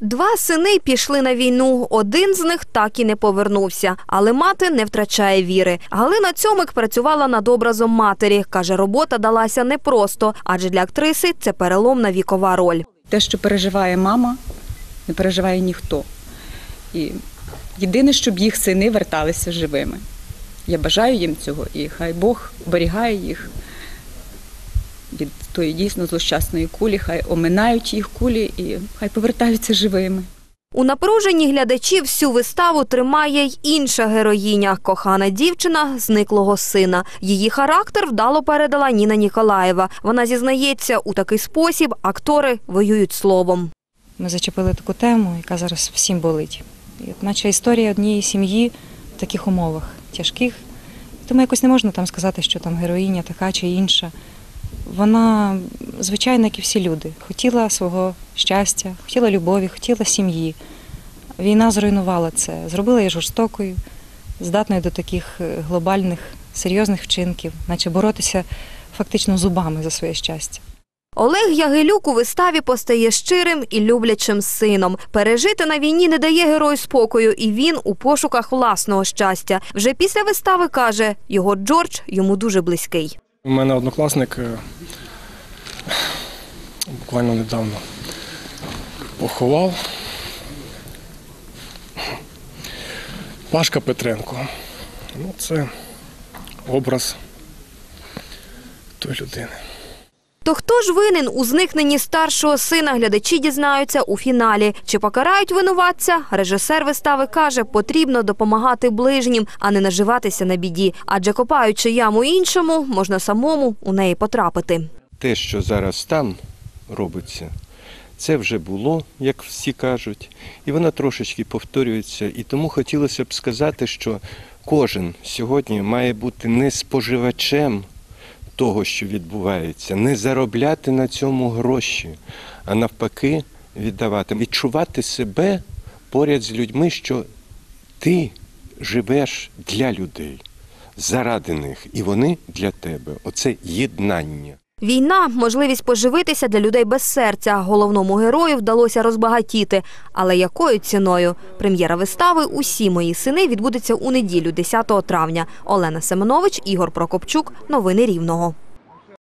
Два сини пішли на війну. Один з них так і не повернувся. Але мати не втрачає віри. Галина Цьомик працювала над образом матері. Каже, робота далася непросто, адже для актриси це переломна вікова роль. Те, що переживає мама, не переживає ніхто. І єдине, щоб їх сини верталися живими. Я бажаю їм цього, і хай Бог оберігає їх від тої дійсно злощасної кулі, хай оминають їх кулі і хай повертаються живими. У напруженні глядачів всю виставу тримає й інша героїня – кохана дівчина зниклого сина. Її характер вдало передала Ніна Ніколаєва. Вона зізнається, у такий спосіб актори воюють словом. Ми зачепили таку тему, яка зараз всім болить. І от наче історія однієї сім'ї в таких умовах тяжких. Тому якось не можна там сказати, що там героїня така чи інша. Вона, звичайно, як і всі люди, хотіла свого щастя, хотіла любові, хотіла сім'ї. Війна зруйнувала це, зробила її жорстокою, здатною до таких е, глобальних, серйозних вчинків, наче боротися фактично зубами за своє щастя. Олег Ягелюк у виставі постає щирим і люблячим сином. Пережити на війні не дає герою спокою, і він у пошуках власного щастя. Вже після вистави каже, його Джордж йому дуже близький. У мене однокласник е, буквально недавно поховав Пашка Петренко. Ну, це образ тої людини. То хто ж винен у зникненні старшого сина, глядачі дізнаються у фіналі. Чи покарають винуватця? Режисер вистави каже, потрібно допомагати ближнім, а не наживатися на біді. Адже копаючи яму іншому, можна самому у неї потрапити. те, що зараз там робиться, це вже було, як всі кажуть, і воно трошечки повторюється. І тому хотілося б сказати, що кожен сьогодні має бути не споживачем того, що відбувається, не заробляти на цьому гроші, а навпаки, віддавати, відчувати себе поряд з людьми, що ти живеш для людей, заради них, і вони для тебе. Оце єднання. Війна можливість поживитися для людей без серця. Головному герою вдалося розбагатіти. Але якою ціною? Прем'єра вистави Усі мої сини відбудеться у неділю, 10 травня. Олена Семенович, Ігор Прокопчук. Новини Рівного.